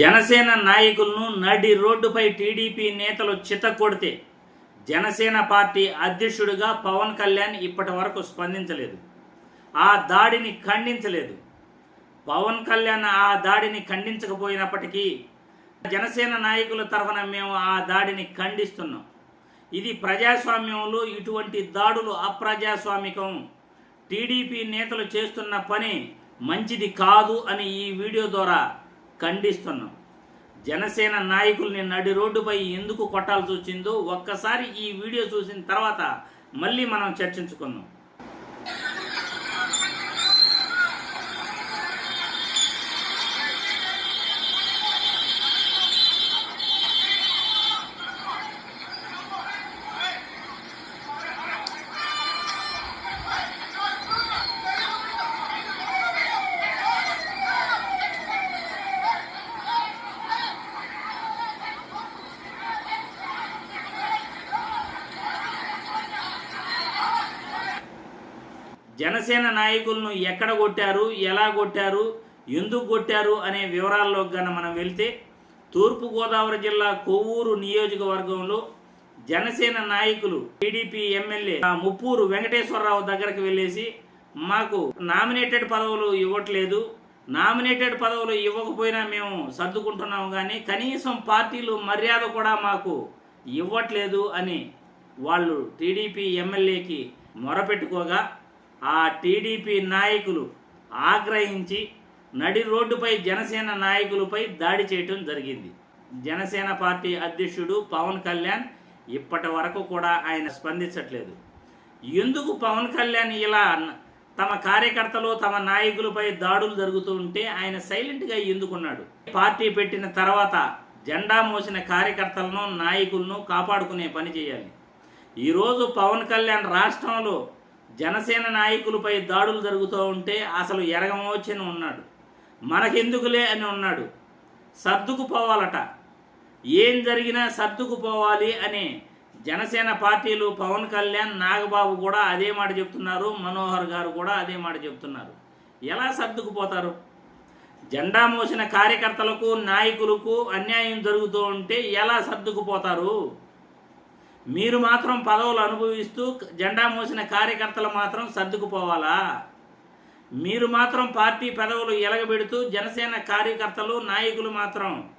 జనసేన నాయకులను నడి రోడ్డుపై టీడీపీ నేతలు చితకొడితే జనసేన పార్టీ అధ్యక్షుడిగా పవన్ కళ్యాణ్ ఇప్పటి వరకు స్పందించలేదు. ఆ దాడిని ఖండించలేదు. పవన్ కళ్యాణ్ ఆ దాడిని ఖండించకపోయినప్పటికీ జనసేన నాయకుల తరఫున మేము ఆ దాడిని ఖండిస్తున్నాం. ఇది ప్రజాస్వామ్యంలో ఇటువంటి దాడులు అప్రజాస్వామికం. టీడీపీ నేతలు చేస్తున్న పని మంచిది కాదు అని ఈ వీడియో ద్వారా ఖండిస్తున్నాం. జనసేన నాయకుల్ని నడి రోడ్డుపై ఎందుకు కొట్టాల్సి వచ్చిందో ఒక్కసారి ఈ వీడియో చూసిన తర్వాత మళ్ళీ మనం చర్చించుకుందాం. జనసేన నాయకులను ఎక్కడ కొట్టారు ఎలా కొట్టారు ఎందుకు కొట్టారు అనే వివరాల్లో గన మనం వెళ్తే తూర్పుగోదావరి జిల్లా కొవ్వూరు నియోజకవర్గంలో జనసేన నాయకులు టీడీపీ ఎమ్మెల్యే ముప్పూరు వెంకటేశ్వరరావు దగ్గరకు వెళ్ళేసి మాకు నామినేటెడ్ పదవులు ఇవ్వట్లేదు. నామినేటెడ్ పదవులు ఇవ్వకపోయినా మేము సర్దుకుంటున్నాము కానీ కనీసం పార్టీలు మర్యాద కూడా మాకు ఇవ్వట్లేదు అని వాళ్ళు టీడీపీ ఎమ్మెల్యేకి మొరపెట్టుకోగా ఆ టీడీపీ నాయకులు ఆగ్రహించి నడి రోడ్డుపై జనసేన నాయకులపై దాడి చేయటం జరిగింది. జనసేన పార్టీ అధ్యక్షుడు పవన్ కళ్యాణ్ ఇప్పటి వరకు కూడా ఆయన స్పందించట్లేదు. ఎందుకు పవన్ కళ్యాణ్ ఇలా తమ కార్యకర్తలు తమ నాయకులపై దాడులు జరుగుతూ ఉంటే ఆయన సైలెంట్గా ఎందుకున్నాడు? పార్టీ పెట్టిన తర్వాత జెండా మోసిన కార్యకర్తలను నాయకులను కాపాడుకునే పని చేయాలి. ఈరోజు పవన్ కళ్యాణ్ రాష్ట్రంలో జనసేన నాయకులపై దాడులు జరుగుతూ ఉంటే అసలు ఎరగమోచని ఉన్నాడు. మనకెందుకులే అని ఉన్నాడు. సర్దుకుపోవాలట. ఏం జరిగినా సర్దుకుపోవాలి అని జనసేన పార్టీలు పవన్ కళ్యాణ్ నాగబాబు కూడా అదే మాట చెప్తున్నారు. మనోహర్ గారు కూడా అదే మాట చెప్తున్నారు. ఎలా సర్దుకుపోతారు? జెండా మోసిన కార్యకర్తలకు నాయకులకు అన్యాయం జరుగుతూ ఉంటే ఎలా సర్దుకుపోతారు? మీరు మాత్రం పదవులు అనుభవిస్తూ జెండా మోసిన కార్యకర్తలు మాత్రం సర్దుకుపోవాలా? మీరు మాత్రం పార్టీ పదవులు ఎలగబెడుతూ జనసేన కార్యకర్తలు నాయకులు మాత్రం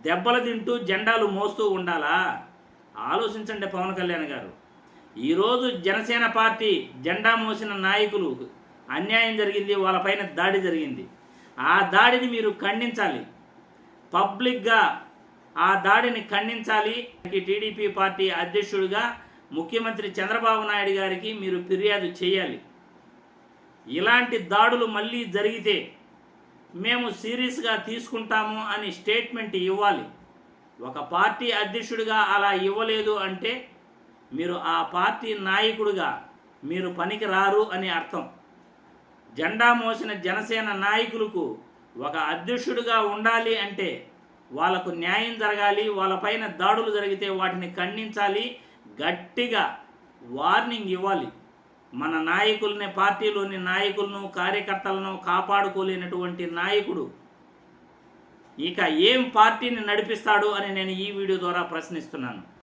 దెబ్బలు తింటూ జెండాలు మోస్తూ ఉండాలా? ఆలోచించండి పవన్ కళ్యాణ్ గారు. ఈరోజు జనసేన పార్టీ జెండా మోసిన నాయకులు అన్యాయం జరిగింది వాళ్ళపైన దాడి జరిగింది. ఆ దాడిని మీరు ఖండించాలి. పబ్లిక్గా ఆ దాడిని ఖండించాలి. టీడీపీ పార్టీ అధ్యక్షుడిగా ముఖ్యమంత్రి చంద్రబాబు నాయుడు గారికి మీరు ఫిర్యాదు చేయాలి. ఇలాంటి దాడులు మళ్ళీ జరిగితే మేము సీరియస్గా తీసుకుంటాము అని స్టేట్మెంట్ ఇవ్వాలి. ఒక పార్టీ అధ్యక్షుడిగా అలా ఇవ్వలేదు అంటే మీరు ఆ పార్టీ నాయకుడిగా మీరు పనికి రారు అని అర్థం. జెండా మోసిన జనసేన నాయకులకు ఒక అధ్యక్షుడిగా ఉండాలి అంటే వాళ్ళకు న్యాయం జరగాలి వాళ్ళపైన దాడులు జరిగితే వాటిని ఖండించాలి గట్టిగా వార్నింగ్ ఇవ్వాలి. మన నాయకుల్ని పార్టీలోని నాయకులను కార్యకర్తలను కాపాడుకోలేనటువంటి నాయకుడు. ఇక ఏం పార్టీని నడిపిస్తాడు అని నేను ఈ వీడియో ద్వారా ప్రశ్నిస్తున్నాను.